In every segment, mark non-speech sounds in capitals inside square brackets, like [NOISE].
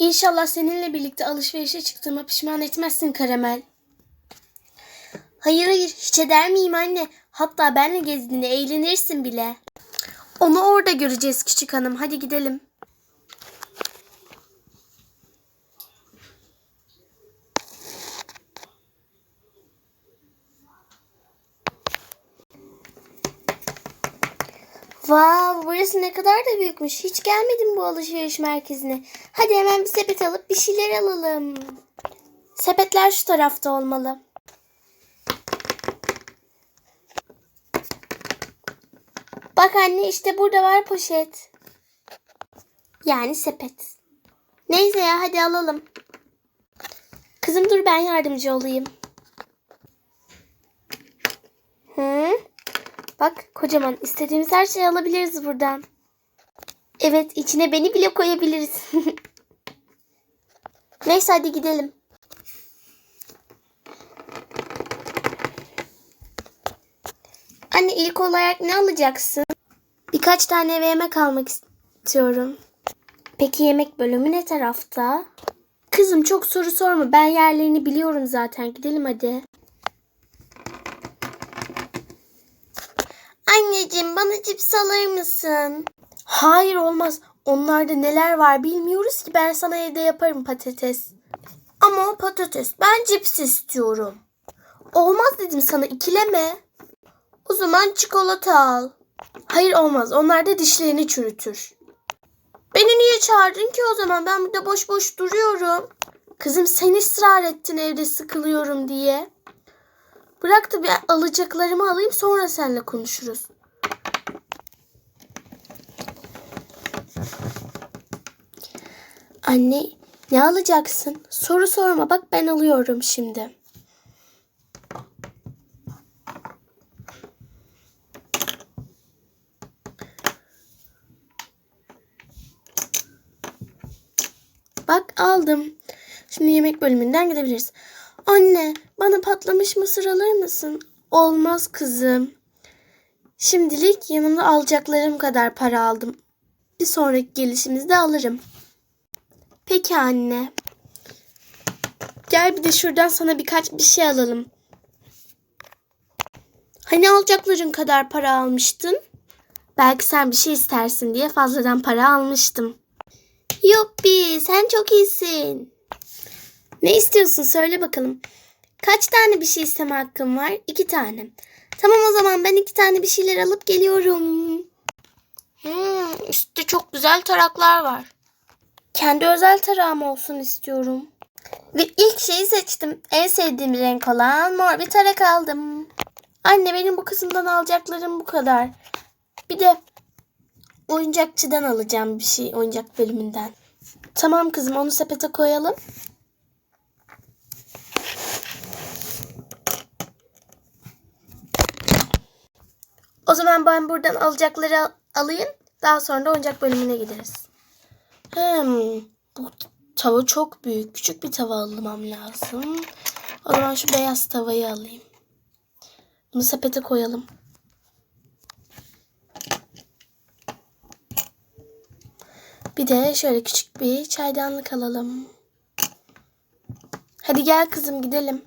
İnşallah seninle birlikte alışverişe çıktığıma pişman etmezsin Karamel. Hayır hayır hiç eder miyim anne? Hatta benle gezdiğinde eğlenirsin bile. Onu orada göreceğiz küçük hanım. Hadi gidelim. Vav burası ne kadar da büyükmüş. Hiç gelmedim bu alışveriş merkezine. Hadi hemen bir sepet alıp bir şeyler alalım. Sepetler şu tarafta olmalı. Bak anne işte burada var poşet. Yani sepet. Neyse ya hadi alalım. Kızım dur ben yardımcı olayım. Hı? Bak kocaman istediğimiz her şeyi alabiliriz buradan. Evet içine beni bile koyabiliriz. [LAUGHS] Neyse hadi gidelim. Anne ilk olarak ne alacaksın? Birkaç tane eve yemek almak istiyorum. Peki yemek bölümü ne tarafta? Kızım çok soru sorma. Ben yerlerini biliyorum zaten. Gidelim hadi. Anneciğim bana cips alır mısın? Hayır olmaz. Onlarda neler var bilmiyoruz ki. Ben sana evde yaparım patates. Ama patates. Ben cips istiyorum. Olmaz dedim sana ikileme. O zaman çikolata al. Hayır olmaz. Onlar da dişlerini çürütür. Beni niye çağırdın ki o zaman? Ben burada boş boş duruyorum. Kızım sen ısrar ettin evde sıkılıyorum diye. Bırak da bir alacaklarımı alayım sonra seninle konuşuruz. Anne ne alacaksın? Soru sorma bak ben alıyorum şimdi. Bak aldım. Şimdi yemek bölümünden gidebiliriz. Anne bana patlamış mısır alır mısın? Olmaz kızım. Şimdilik yanımda alacaklarım kadar para aldım. Bir sonraki gelişimizde alırım. Peki anne. Gel bir de şuradan sana birkaç bir şey alalım. Hani alacakların kadar para almıştın? Belki sen bir şey istersin diye fazladan para almıştım. Yuppi sen çok iyisin. Ne istiyorsun söyle bakalım. Kaç tane bir şey isteme hakkım var? İki tane. Tamam o zaman ben iki tane bir şeyler alıp geliyorum. Hmm, üstte çok güzel taraklar var. Kendi özel tarağım olsun istiyorum. Ve ilk şeyi seçtim. En sevdiğim renk olan mor bir tarak aldım. Anne benim bu kısımdan alacaklarım bu kadar. Bir de oyuncakçıdan alacağım bir şey oyuncak bölümünden. Tamam kızım onu sepete koyalım. O zaman ben buradan alacakları al- alayım. Daha sonra da oyuncak bölümüne gideriz. Hmm, bu tava çok büyük. Küçük bir tava almam lazım. O zaman şu beyaz tavayı alayım. Bunu sepete koyalım. Bir de şöyle küçük bir çaydanlık alalım. Hadi gel kızım gidelim.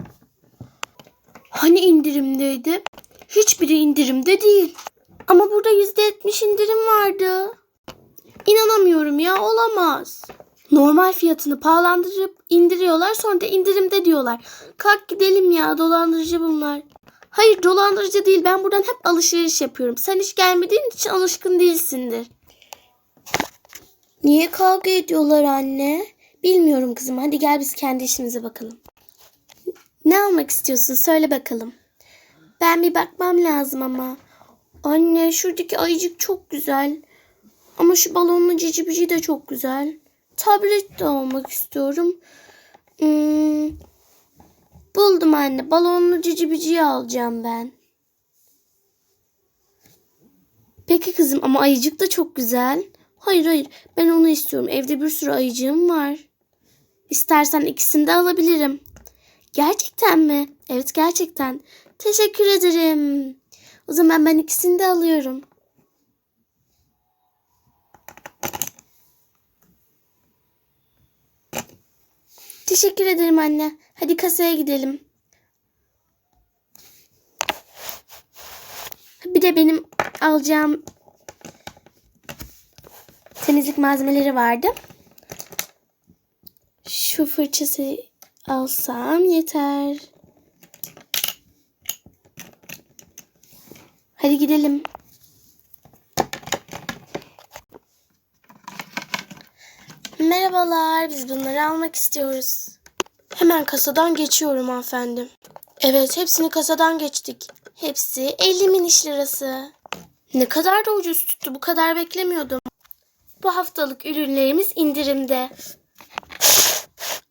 Hani indirimdeydi? Hiçbiri indirimde değil. Ama burada yüzde yetmiş indirim vardı. İnanamıyorum ya olamaz. Normal fiyatını pahalandırıp indiriyorlar sonra da indirimde diyorlar. Kalk gidelim ya dolandırıcı bunlar. Hayır dolandırıcı değil ben buradan hep alışveriş yapıyorum. Sen hiç gelmediğin için alışkın değilsindir. Niye kavga ediyorlar anne? Bilmiyorum kızım. Hadi gel biz kendi işimize bakalım. Ne almak istiyorsun? Söyle bakalım. Ben bir bakmam lazım ama. Anne şuradaki ayıcık çok güzel. Ama şu balonlu cici bici de çok güzel. Tablet de almak istiyorum. Hmm, buldum anne. Balonlu cici biciyi alacağım ben. Peki kızım ama ayıcık da çok güzel. Hayır hayır ben onu istiyorum. Evde bir sürü ayıcığım var. İstersen ikisini de alabilirim. Gerçekten mi? Evet gerçekten. Teşekkür ederim. O zaman ben ikisini de alıyorum. Teşekkür ederim anne. Hadi kasaya gidelim. Bir de benim alacağım temizlik malzemeleri vardı. Şu fırçası alsam yeter. Hadi gidelim. Merhabalar, biz bunları almak istiyoruz. Hemen kasadan geçiyorum hanımefendi. Evet, hepsini kasadan geçtik. Hepsi 50 miniş lirası. Ne kadar da ucuz tuttu, bu kadar beklemiyordum. Bu haftalık ürünlerimiz indirimde.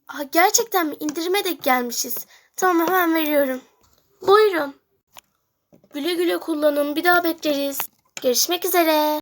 Aa, gerçekten mi? İndirime de gelmişiz. Tamam hemen veriyorum. Buyurun. Güle güle kullanın, bir daha bekleriz. Görüşmek üzere.